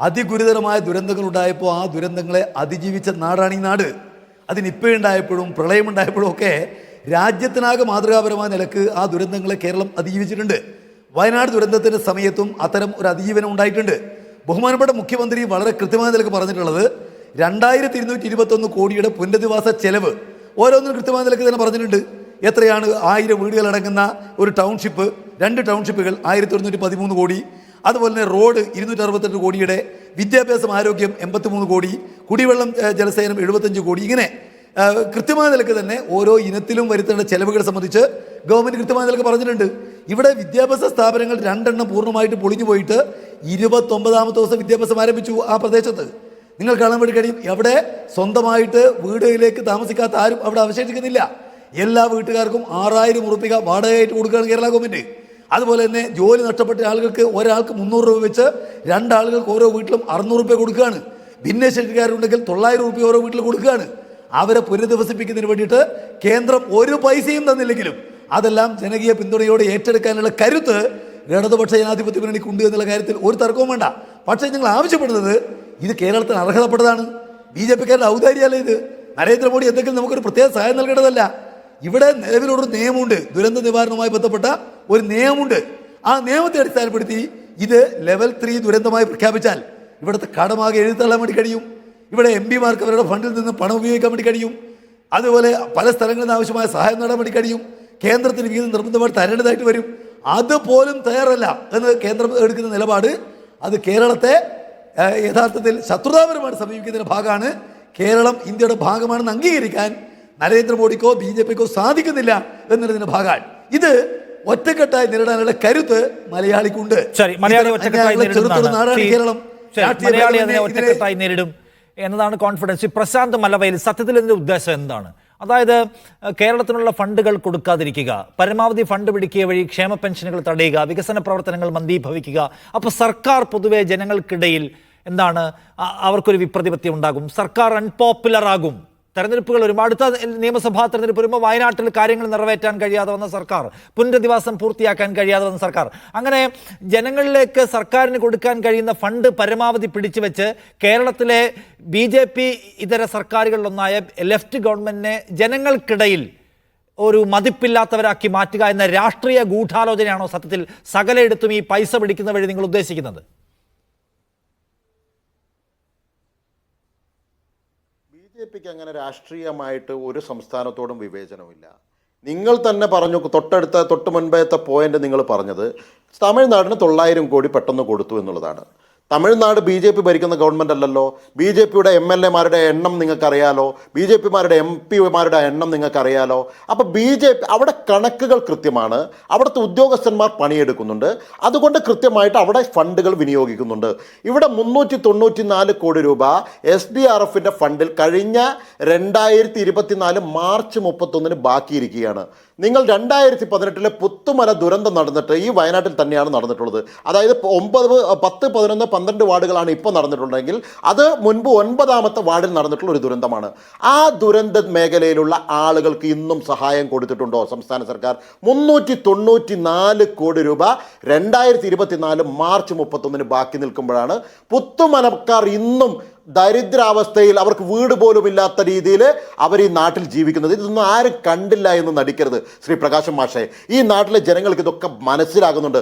അതിഗുരുതരമായ ദുരന്തങ്ങൾ ഉണ്ടായപ്പോൾ ആ ദുരന്തങ്ങളെ അതിജീവിച്ച നാടാണ് ഈ നാട്. അതിന് ഉണ്ടായപ്പോഴും പ്രളയമുണ്ടായപ്പോഴും ഒക്കെ രാജ്യത്തിനാകെ മാതൃകാപരമായ നിലയ്ക്ക് ആ ദുരന്തങ്ങളെ കേരളം അതിജീവിച്ചിട്ടുണ്ട്. വയനാട് ദുരന്തത്തിന്റെ സമയത്തും അത്തരം ഒരു അതിജീവനം ഉണ്ടായിട്ടുണ്ട്. ബഹുമാനപ്പെട്ട മുഖ്യമന്ത്രി വളരെ കൃത്യമായ നിലയ്ക്ക് പറഞ്ഞിട്ടുള്ളത് രണ്ടായിരത്തി ഇരുന്നൂറ്റി ഇരുപത്തൊന്ന് കോടിയുടെ പുനരധിവാസ ചെലവ് ഓരോന്നിനും കൃത്യമായ നിലയ്ക്ക് തന്നെ പറഞ്ഞിട്ടുണ്ട്. എത്രയാണ്? ആയിരം വീടുകളടങ്ങുന്ന ഒരു ടൗൺഷിപ്പ് രണ്ട് ടൗൺഷിപ്പുകൾ ആയിരത്തി ഒരുന്നൂറ്റി പതിമൂന്ന് കോടി. അതുപോലെ തന്നെ റോഡ് ഇരുന്നൂറ്റി അറുപത്തെട്ട് കോടിയുടെ വിദ്യാഭ്യാസം ആരോഗ്യം എൺപത്തിമൂന്ന് കോടി കുടിവെള്ളം ജലസേനം എഴുപത്തഞ്ച് കോടി. ഇങ്ങനെ കൃത്യമായ നിലയ്ക്ക് തന്നെ ഓരോ ഇനത്തിലും വരുത്തേണ്ട ചെലവുകളെ സംബന്ധിച്ച് ഗവൺമെന്റ് കൃത്യമായ നിലയ്ക്ക് പറഞ്ഞിട്ടുണ്ട്. ഇവിടെ വിദ്യാഭ്യാസ സ്ഥാപനങ്ങൾ രണ്ടെണ്ണം പൂർണമായിട്ട് പൊളിഞ്ഞു പോയിട്ട് ഇരുപത്തൊമ്പതാമത്തെ ദിവസം വിദ്യാഭ്യാസം ആരംഭിച്ചു ആ പ്രദേശത്ത്. നിങ്ങൾ കാണാൻ വേണ്ടി കഴിയും. എവിടെ സ്വന്തമായിട്ട് വീടുകളിലേക്ക് താമസിക്കാത്ത ആരും അവിടെ അവശേഷിക്കുന്നില്ല. എല്ലാ വീട്ടുകാർക്കും ആറായിരം ഉറുപ്പിക വാടകയായിട്ട് കൊടുക്കുകയാണ് കേരള ഗവൺമെന്റ്. അതുപോലെ തന്നെ ജോലി നഷ്ടപ്പെട്ട ആളുകൾക്ക് ഒരാൾക്ക് മുന്നൂറ് രൂപ വെച്ച് രണ്ടാളുകൾക്ക് ഓരോ വീട്ടിലും അറുന്നൂറ് രൂപ കൊടുക്കുകയാണ്. ഭിന്നശേഷിക്കാരുണ്ടെങ്കിൽ തൊള്ളായിരം രൂപ ഓരോ വീട്ടിൽ കൊടുക്കുകയാണ്. അവരെ പുനരധിവസിപ്പിക്കുന്നതിന് വേണ്ടിയിട്ട് കേന്ദ്രം ഒരു പൈസയും തന്നില്ലെങ്കിലും അതെല്ലാം ജനകീയ പിന്തുണയോടെ ഏറ്റെടുക്കാനുള്ള കരുത്ത് ഇടതുപക്ഷ ജനാധിപത്യ മുന്നണിക്ക് ഉണ്ട് എന്നുള്ള കാര്യത്തിൽ ഒരു തർക്കവും വേണ്ട. പക്ഷേ ഞങ്ങൾ ആവശ്യപ്പെടുന്നത് ഇത് കേരളത്തിന് അർഹതപ്പെട്ടതാണ്. ബി ജെ പിക്കാരുടെ ഔദാര്യമല്ല ഇത്? നരേന്ദ്രമോദി എന്തെങ്കിലും നമുക്കൊരു പ്രത്യേക സഹായം നൽകേണ്ടതല്ല. ഇവിടെ നിലവിലൊരു നിയമമുണ്ട്. ദുരന്ത നിവാരണവുമായി ബന്ധപ്പെട്ട ഒരു നിയമമുണ്ട്. ആ നിയമത്തെ അടിസ്ഥാനപ്പെടുത്തി ഇത് ലെവൽ ത്രീ ദുരന്തമായി പ്രഖ്യാപിച്ചാൽ ഇവിടുത്തെ കടമാകെ എഴുതിത്തള്ളാൻ വേണ്ടി കഴിയും. ഇവിടെ എം പിമാർക്ക് അവരുടെ ഫണ്ടിൽ നിന്ന് പണം ഉപയോഗിക്കാൻ വേണ്ടി കഴിയും. അതുപോലെ പല സ്ഥലങ്ങളിൽ നിന്ന് ആവശ്യമായ സഹായം നേടാൻ വേണ്ടി കഴിയും. കേന്ദ്രത്തിന് വീതം നിർബന്ധമായി തരേണ്ടതായിട്ട് വരും. അതുപോലും തയ്യാറല്ല എന്ന് കേന്ദ്രം എടുക്കുന്ന നിലപാട്. അത് കേരളത്തെ യഥാർത്ഥത്തിൽ ശത്രുതാപരമായിട്ട് സമീപിക്കുന്നതിന്റെ ഭാഗമാണ്. കേരളം ഇന്ത്യയുടെ ഭാഗമാണെന്ന് അംഗീകരിക്കാൻ നരേന്ദ്രമോദിക്കോ ബി ജെ പിക്കോ സാധിക്കുന്നില്ല എന്നുള്ളതിന്റെ ഭാഗമാണ് ഇത് ഒറ്റക്കെട്ടായി നേരിടാനുള്ള കരുത്ത് മലയാളിക്കുണ്ട്. ചെറുത്തൊരു നാടാണ് കേരളം. മലയാളി അതിനെ ഒറ്റക്കെട്ടായി നേരിടും എന്നതാണ് കോൺഫിഡൻസ് പ്രശാന്ത് മലവയിൽ സത്യത്തിൽ ഇതിന്റെ ഉദ്ദേശം എന്താണ്? അതായത് കേരളത്തിനുള്ള ഫണ്ടുകൾ കൊടുക്കാതിരിക്കുക പരമാവധി ഫണ്ട് പിടിക്കുക വഴി ക്ഷേമ പെൻഷനുകൾ തടയുക വികസന പ്രവർത്തനങ്ങൾ മന്ദീഭവിക്കുക. അപ്പോൾ സർക്കാർ പൊതുവെ ജനങ്ങൾക്കിടയിൽ എന്താണ് അവർക്കൊരു വിപ്രതിപത്തി ഉണ്ടാകും. സർക്കാർ അൺപോപ്പുലർ ആകും. തെരഞ്ഞെടുപ്പുകൾ ഒരുപാട്. അടുത്ത നിയമസഭാ തെരഞ്ഞെടുപ്പ് വരുമ്പോൾ വയനാട്ടിൽ കാര്യങ്ങൾ നിറവേറ്റാൻ കഴിയാതെ വന്ന സർക്കാർ പുനരധിവാസം പൂർത്തിയാക്കാൻ കഴിയാതെ വന്ന സർക്കാർ. അങ്ങനെ ജനങ്ങളിലേക്ക് സർക്കാരിന് കൊടുക്കാൻ കഴിയുന്ന ഫണ്ട് പരമാവധി പിടിച്ചു വെച്ച് കേരളത്തിലെ ബി ജെ പി ഇതര സർക്കാരുകളിലൊന്നായ ലെഫ്റ്റ് ഗവൺമെന്റിനെ ജനങ്ങൾക്കിടയിൽ ഒരു മതിപ്പില്ലാത്തവരാക്കി മാറ്റുക എന്ന രാഷ്ട്രീയ ഗൂഢാലോചനയാണോ സത്യത്തിൽ സകലയിടത്തും ഈ പൈസ പിടിക്കുന്ന വഴി നിങ്ങൾ ഉദ്ദേശിക്കുന്നത് ബി ജെ പിക്ക് അങ്ങനെ രാഷ്ട്രീയമായിട്ട് ഒരു സംസ്ഥാനത്തോടും വിവേചനമില്ല നിങ്ങൾ തന്നെ പറഞ്ഞു തൊട്ടടുത്ത തൊട്ട് മുൻപത്തെ പോയിന്റ് നിങ്ങൾ പറഞ്ഞത് തമിഴ്നാടിന് തൊള്ളായിരം കോടി പെട്ടെന്ന് കൊടുത്തു എന്നുള്ളതാണ്. തമിഴ്നാട് ബി ജെ പി ഭരിക്കുന്ന ഗവൺമെന്റ് അല്ലല്ലോ. ബി ജെ പിയുടെ എം എൽ എമാരുടെ എണ്ണം നിങ്ങൾക്കറിയാലോ. ബി ജെ പിമാരുടെ എം പിമാരുടെ എണ്ണം നിങ്ങൾക്കറിയാലോ. അപ്പോൾ ബി ജെ പി അവിടെ കണക്കുകൾ കൃത്യമാണ്. അവിടുത്തെ ഉദ്യോഗസ്ഥന്മാർ പണിയെടുക്കുന്നുണ്ട്. അതുകൊണ്ട് കൃത്യമായിട്ട് അവിടെ ഫണ്ടുകൾ വിനിയോഗിക്കുന്നുണ്ട്. ഇവിടെ മുന്നൂറ്റി തൊണ്ണൂറ്റി നാല് കോടി രൂപ എസ് ഡി ആർ എഫിന്റെ ഫണ്ടിൽ കഴിഞ്ഞ രണ്ടായിരത്തി ഇരുപത്തിനാല് മാർച്ച് മുപ്പത്തൊന്നിന് ബാക്കിയിരിക്കുകയാണ്. നിങ്ങൾ രണ്ടായിരത്തി പതിനെട്ടിലെ പുത്തുമല ദുരന്തം നടന്നിട്ട് ഈ വയനാട്ടിൽ തന്നെയാണ് നടന്നിട്ടുള്ളത്. അതായത് ഒമ്പത് പത്ത് പതിനൊന്ന് പന്ത്രണ്ട് വാർഡുകളാണ് ഇപ്പോൾ നടന്നിട്ടുണ്ടെങ്കിൽ അത് മുൻപ് ഒൻപതാമത്തെ വാർഡിൽ നടന്നിട്ടുള്ള ഒരു ദുരന്തമാണ്. ആ ദുരന്ത മേഖലയിലുള്ള ആളുകൾക്ക് ഇന്നും സഹായം കൊടുത്തിട്ടുണ്ടോ സംസ്ഥാന സർക്കാർ? മുന്നൂറ്റി തൊണ്ണൂറ്റി നാല് കോടി രൂപ രണ്ടായിരത്തി ഇരുപത്തിനാല് മാർച്ച് മുപ്പത്തൊന്നിന് ബാക്കി നിൽക്കുമ്പോഴാണ് പുത്തുമനക്കാർ ഇന്നും ദരിദ്രാവസ്ഥയിൽ അവർക്ക് വീട് പോലും ഇല്ലാത്ത രീതിയിൽ അവർ ഈ നാട്ടിൽ ജീവിക്കുന്നത്. ഇതൊന്നും ആരും കണ്ടില്ല എന്ന് നടിക്കരുത് ശ്രീ പ്രകാശം മാഷെ. ഈ നാട്ടിലെ ജനങ്ങൾക്ക് ഇതൊക്കെ മനസ്സിലാകുന്നുണ്ട്.